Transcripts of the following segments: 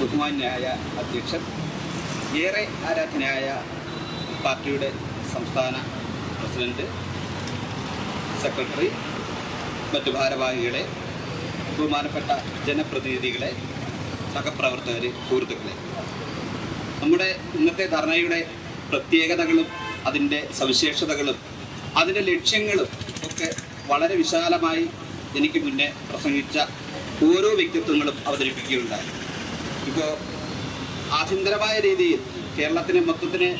ബഹുമാന്യായ അധ്യക്ഷൻ ഏറെ ആരാധനയായ പാർട്ടിയുടെ സംസ്ഥാന പ്രസിഡന്റ് സെക്രട്ടറി മറ്റു ഭാരവാഹികളെ ബഹുമാനപ്പെട്ട ജനപ്രതിനിധികളെ സഹപ്രവർത്തകരെ സുഹൃത്തുക്കളെ. നമ്മുടെ ഇന്നത്തെ ധർണയുടെ പ്രത്യേകതകളും അതിന്റെ സവിശേഷതകളും അതിന്റെ ലക്ഷ്യങ്ങളും ഒക്കെ വളരെ വിശാലമായി എനിക്ക് മുന്നേ പ്രസംഗിച്ച ഓരോ വ്യക്തിത്വങ്ങളും അവതരിപ്പിക്കുകയുണ്ടായി. ഇപ്പോൾ ആഭ്യന്തരമായ രീതിയിൽ കേരളത്തിന് മൊത്തത്തിന്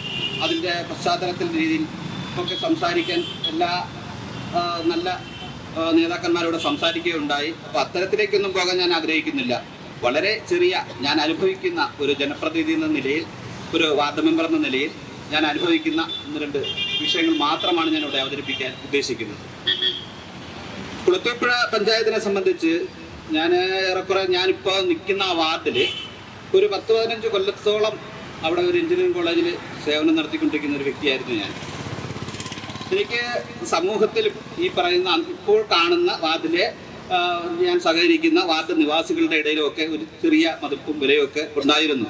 അതിന്റെ പശ്ചാത്തലത്തിൽ രീതിയിൽ ഒക്കെ സംസാരിക്കാൻ എല്ലാ നല്ല നേതാക്കന്മാരോട് സംസാരിക്കുകയുണ്ടായി. അപ്പോൾ അത്തരത്തിലേക്കൊന്നും പോകാൻ ഞാൻ ആഗ്രഹിക്കുന്നില്ല. വളരെ ചെറിയ ഞാൻ അനുഭവിക്കുന്ന ഒരു ജനപ്രതിനിധി എന്ന നിലയിൽ ഒരു വാർഡ് മെമ്പർ എന്ന നിലയിൽ ഞാൻ അനുഭവിക്കുന്ന ഒന്ന് രണ്ട് വിഷയങ്ങൾ മാത്രമാണ് ഞാൻ ഇവിടെ അവതരിപ്പിക്കാൻ ഉദ്ദേശിക്കുന്നത്. കുളത്തൂപ്പുഴ പഞ്ചായത്തിനെ സംബന്ധിച്ച് ഞാൻ ഏറെക്കുറെ ഞാനിപ്പോൾ നിൽക്കുന്ന ആ വാർഡിൽ ഒരു പത്ത് പതിനഞ്ച് കൊല്ലത്തോളം അവിടെ ഒരു എഞ്ചിനീയറിംഗ് കോളേജിൽ സേവനം നടത്തിക്കൊണ്ടിരിക്കുന്ന ഒരു വ്യക്തിയായിരുന്നു ഞാൻ. എനിക്ക് സമൂഹത്തിൽ ഈ പറയുന്ന ഇപ്പോൾ കാണുന്ന വാർഡിലെ ഞാൻ സഹകരിക്കുന്ന വാർഡ് നിവാസികളുടെ ഇടയിലുമൊക്കെ ഒരു ചെറിയ മതിപ്പും വിലയൊക്കെ ഉണ്ടായിരുന്നു.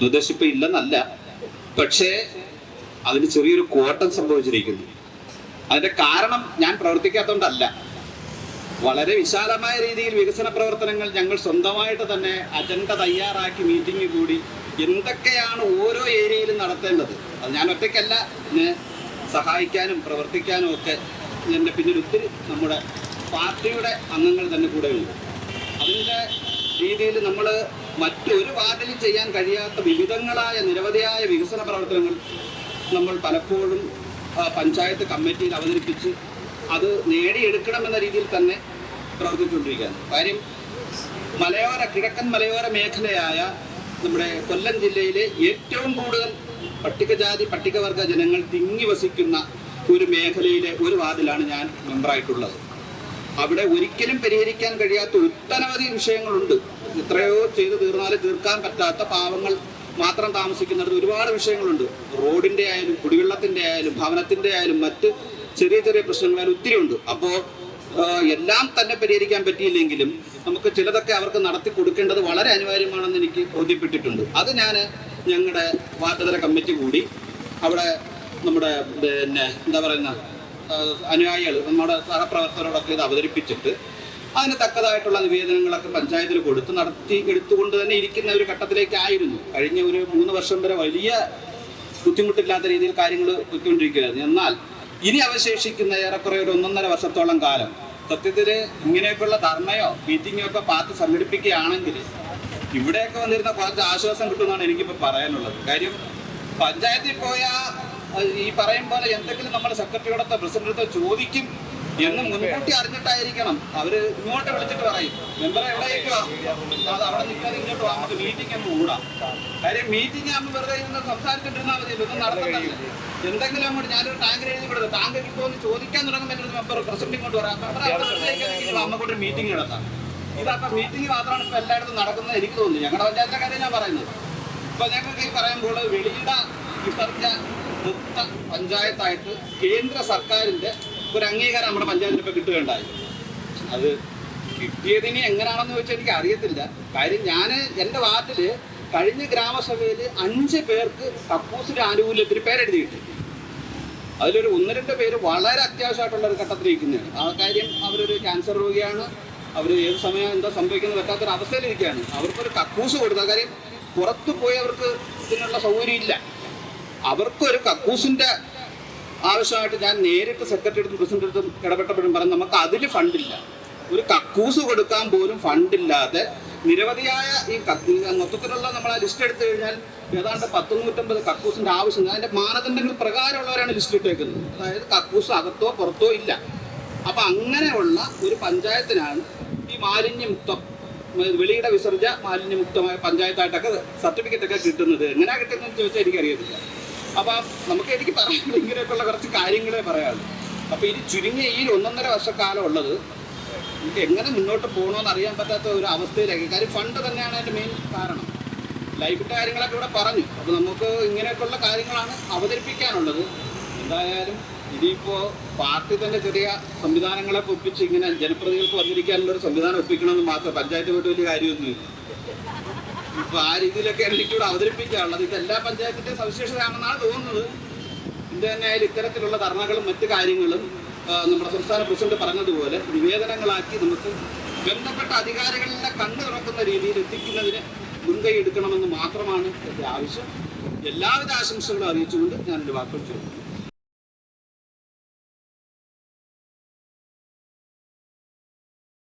നിർദ്ദേശിപ്പ് ഇല്ലെന്നല്ല പക്ഷേ അതിന് ചെറിയൊരു കോട്ടം സംഭവിച്ചിരിക്കുന്നു. അതിന്റെ കാരണം ഞാൻ പ്രവർത്തിക്കാത്തതുകൊണ്ടല്ല. വളരെ വിശാലമായ രീതിയിൽ വികസന പ്രവർത്തനങ്ങൾ ഞങ്ങൾ സ്വന്തമായിട്ട് തന്നെ അജണ്ട തയ്യാറാക്കി മീറ്റിംഗ് കൂടി. എന്തൊക്കെയാണ് ഓരോ ഏരിയയിലും നടത്തേണ്ടത്? അത് ഞാൻ ഒറ്റയ്ക്കല്ല. സഹായിക്കാനും പ്രവർത്തിക്കാനും ഒക്കെ എന്റെ പിന്നിൽ ഒത്തിരി നമ്മുടെ പാർട്ടിയുടെ അംഗങ്ങൾ തന്നെ കൂടെയുണ്ട് അതിന്റെ രീതിയിൽ നമ്മൾ മറ്റൊരു വാതിലിൽ ചെയ്യാൻ കഴിയാത്ത വിവിധങ്ങളായ നിരവധിയായ വികസന പ്രവർത്തനങ്ങൾ നമ്മൾ പലപ്പോഴും പഞ്ചായത്ത് കമ്മിറ്റിയിൽ അവതരിപ്പിച്ച് അത് നേടിയെടുക്കണമെന്ന രീതിയിൽ തന്നെ പ്രവർത്തിച്ചുകൊണ്ടിരിക്കുകയാണ്. കാര്യം മലയോര കിഴക്കൻ മലയോര മേഖലയായ നമ്മുടെ കൊല്ലം ജില്ലയിലെ ഏറ്റവും കൂടുതൽ പട്ടികജാതി പട്ടികവർഗ ജനങ്ങൾ തിങ്ങി വസിക്കുന്ന ഒരു മേഖലയിലെ ഒരു വാർഡിലാണ് ഞാൻ മെമ്പറായിട്ടുള്ളത്. അവിടെ ഒരിക്കലും പരിഹരിക്കാൻ കഴിയാത്ത ഒട്ടനവധി വിഷയങ്ങളുണ്ട്. എത്രയോ ചെയ്തു തീർന്നാലും തീർക്കാൻ പറ്റാത്ത പാവങ്ങൾ മാത്രം താമസിക്കുന്നിടത്ത് ഒരുപാട് വിഷയങ്ങളുണ്ട്. റോഡിന്റെ ആയാലും കുടിവെള്ളത്തിന്റെ ആയാലും ഭവനത്തിന്റെ ആയാലും മറ്റ് ചെറിയ ചെറിയ പ്രശ്നങ്ങൾ ഒത്തിരി ഉണ്ട്. അപ്പോൾ എല്ലാം തന്നെ പരിഹരിക്കാൻ പറ്റിയില്ലെങ്കിലും നമുക്ക് ചിലതൊക്കെ അവർക്ക് നടത്തി കൊടുക്കേണ്ടത് വളരെ അനിവാര്യമാണെന്ന് എനിക്ക് ബോധ്യപ്പെട്ടിട്ടുണ്ട്. അത് ഞാൻ ഞങ്ങളുടെ വാർഡുതല കമ്മിറ്റി കൂടി അവിടെ നമ്മുടെ പിന്നെ എന്താ പറയുന്ന അനുയായികൾ നമ്മുടെ സഹപ്രവർത്തകരോടൊക്കെ ഇത് അവതരിപ്പിച്ചിട്ട് അതിന് തക്കതായിട്ടുള്ള നിവേദനങ്ങളൊക്കെ പഞ്ചായത്തിൽ കൊടുത്ത് നടത്തി എടുത്തുകൊണ്ട് തന്നെ ഇരിക്കുന്ന ഒരു ഘട്ടത്തിലേക്കായിരുന്നു. കഴിഞ്ഞ ഒരു മൂന്ന് വർഷം വരെ വലിയ ബുദ്ധിമുട്ടില്ലാത്ത രീതിയിൽ കാര്യങ്ങൾ പോയിക്കൊണ്ടിരിക്കുകയായിരുന്നു. എന്നാൽ ഇനി അവശേഷിക്കുന്ന ഏറെക്കുറെ ഒരു ഒന്നൊന്നര വർഷത്തോളം കാലം സത്യത്തിൽ ഇങ്ങനെയൊക്കെയുള്ള ധർമ്മയോ മീറ്റിങ്ങോ ഒക്കെ പാർട്ടി സംഘടിപ്പിക്കുകയാണെങ്കിൽ ഇവിടെയൊക്കെ വന്നിരുന്ന കുറച്ച് ആശ്വാസം കിട്ടുമെന്നാണ് എനിക്കിപ്പോൾ പറയാനുള്ളത്. കാര്യം പഞ്ചായത്തിൽ പോയ ഈ പറയും പോലെ എന്തെങ്കിലും നമ്മൾ സെക്രട്ടറിയോടത്തോ പ്രസിഡന്റടുത്തോ ചോദിക്കും എന്ന് മുൻകൂട്ടി അറിഞ്ഞിട്ടായിരിക്കണം. അവർ ഇങ്ങോട്ട് വിളിച്ചിട്ട് പറയും. മെമ്പർ എവിടേക്ക് അത് അവിടെ നിൽക്കാതെ ഇങ്ങോട്ട് വാ. നമുക്ക് മീറ്റിംഗ് എന്ന് കൂടാം കാര്യം മീറ്റിംഗ് ആകുമ്പോൾ വെറുതെ ഇരുന്ന് സംസാരിച്ചിട്ടിരുന്നാൽ മതി. ഇതൊന്നും നടക്കണ്ടല്ലോ? എന്തെങ്കിലും അങ്ങോട്ട് ഞാനൊരു ടാങ്ക് എഴുതി കൊടുത്തു ടാങ്ക് ഒന്ന് ചോദിക്കാൻ തുടങ്ങുമ്പോൾ എന്നൊരു മെമ്പർ പ്രസിഡന്റ് ഇങ്ങോട്ട് വരാം അമ്മക്കൂട്ട് ഒരു വെറുതെ നമുക്കൊരു മീറ്റിംഗ് നടത്താം. ഇതപ്പം മീറ്റിംഗ് മാത്രമാണ് ഇപ്പൊ എല്ലായിടത്തും നടക്കുന്നത് എനിക്ക് തോന്നുന്നു ഞങ്ങളുടെ പഞ്ചായത്തിന്റെ കാര്യം ഞാൻ പറയുന്നത്. ഇപ്പൊ ഞങ്ങൾക്ക് ഈ പറയുമ്പോൾ വെളിയിട വിസർജ മുക്ത പഞ്ചായത്തായിട്ട് കേന്ദ്ര സർക്കാരിന്റെ ഒരു അംഗീകാരം നമ്മുടെ പഞ്ചായത്തിൽ ഇപ്പൊ കിട്ടുകയുണ്ടായി. അത് കിട്ടിയതിന് എങ്ങനെയാണെന്ന് ചോദിച്ചാൽ എനിക്ക് അറിയത്തില്ല. കാര്യം ഞാൻ എന്റെ വാർഡിൽ കഴിഞ്ഞ ഗ്രാമസഭയിൽ അഞ്ച് പേർക്ക് കക്കൂസിന്റെ ആനുകൂല്യത്തിന് പേരെഴുതി കിട്ടി. അതിലൊരു ഒന്ന് രണ്ട് പേര് വളരെ അത്യാവശ്യമായിട്ടുള്ള ഒരു ഘട്ടത്തിലിരിക്കുന്നതാണ് ആ കാര്യം അവരൊരു ക്യാൻസർ രോഗിയാണ്. അവർ ഏത് സമയം എന്താ സംഭവിക്കുന്നത് പറ്റാത്തൊരു അവസ്ഥയിലിരിക്കുകയാണ് അവർക്കൊരു കക്കൂസ് കൊടുത്ത. കാര്യം പുറത്തു പോയി അവർക്ക് ഇതിനുള്ള സൗകര്യം ഇല്ല. അവർക്കൊരു കക്കൂസിന്റെ ആവശ്യമായിട്ട് ഞാൻ നേരിട്ട് സെക്രട്ടറി അടുത്തും പ്രസിഡന്റ് അടുത്തും ഇടപെട്ടപ്പോഴും പറഞ്ഞു നമുക്ക് അതിൽ ഫണ്ടില്ല ഒരു കക്കൂസ് കൊടുക്കാൻ പോലും ഫണ്ടില്ലാതെ നിരവധിയായ ഈ മൊത്തത്തിലുള്ള നമ്മൾ ആ ലിസ്റ്റ് എടുത്തു കഴിഞ്ഞാൽ ഏതാണ്ട് പത്ത് നൂറ്റമ്പത് കക്കൂസിന്റെ ആവശ്യം അതിന്റെ മാനദണ്ഡങ്ങൾ പ്രകാരമുള്ളവരാണ് ലിസ്റ്റ് ഇട്ടേക്കുന്നത് അതായത് കക്കൂസ് അകത്തോ പുറത്തോ ഇല്ല. അപ്പൊ അങ്ങനെയുള്ള ഒരു പഞ്ചായത്തിനാണ് ഈ മാലിന്യമുക്തം വെളിയുടെ വിസർജ മാലിന്യമുക്തമായ പഞ്ചായത്തായിട്ടൊക്കെ സർട്ടിഫിക്കറ്റ് ഒക്കെ കിട്ടുന്നത്. എങ്ങനെയാണ് കിട്ടുന്നത് ചോദിച്ചാൽ എനിക്കറിയത്തില്ല. അപ്പൊ നമുക്ക് എനിക്ക് പറയാൻ ഇങ്ങനെയൊക്കെയുള്ള കുറച്ച് കാര്യങ്ങളെ പറയാനുള്ളൂ. അപ്പൊ ഇനി ചുരുങ്ങിയ ഈ ഒന്നൊന്നര വർഷക്കാലം ഉള്ളത് നമുക്ക് എങ്ങനെ മുന്നോട്ട് പോകണമെന്ന് അറിയാൻ പറ്റാത്ത ഒരു അവസ്ഥയിലേക്ക്. കാര്യം ഫണ്ട് തന്നെയാണ് അതിന്റെ മെയിൻ കാരണം. ലൈഫിന്റെ കാര്യങ്ങളൊക്കെ ഇവിടെ പറഞ്ഞു. അപ്പൊ നമുക്ക് ഇങ്ങനെയൊക്കെയുള്ള കാര്യങ്ങളാണ് അവതരിപ്പിക്കാനുള്ളത്. എന്തായാലും ഇനിയിപ്പോ പാർട്ടി തന്നെ ചെറിയ സംവിധാനങ്ങളൊക്കെ ഒപ്പിച്ച് ഇങ്ങനെ ജനപ്രതിനിധികൾക്ക് വന്നിരിക്കാനുള്ള ഒരു സംവിധാനം ഒപ്പിക്കണമെന്ന് മാത്രം പഞ്ചായത്ത് പോയിട്ട് വലിയ കാര്യമൊന്നുമില്ല. ഇപ്പൊ ആ രീതിയിലൊക്കെയാണ് എനിക്കിവിടെ അവതരിപ്പിക്കാനുള്ളത്. ഇത് എല്ലാ പഞ്ചായത്തിന്റെ സവിശേഷതയാണെന്നാണ് തോന്നുന്നത്. ഇത് തന്നെ ആയാലും ഇത്തരത്തിലുള്ള ധർണകളും മറ്റു കാര്യങ്ങളും നമ്മുടെ സംസ്ഥാന പ്രസിഡന്റ് പറഞ്ഞതുപോലെ നിവേദനങ്ങളാക്കി നമുക്ക് ബന്ധപ്പെട്ട അധികാരികളിലെ കണ്ണു തുറക്കുന്ന രീതിയിൽ എത്തിക്കുന്നതിന് മുൻകൈ എടുക്കണമെന്ന് മാത്രമാണ് എന്റെ ആവശ്യം. എല്ലാവിധ ആശംസകളും അറിയിച്ചുകൊണ്ട് ഞാൻ എന്റെ വാക്കുകൾ ചോദിക്കുന്നു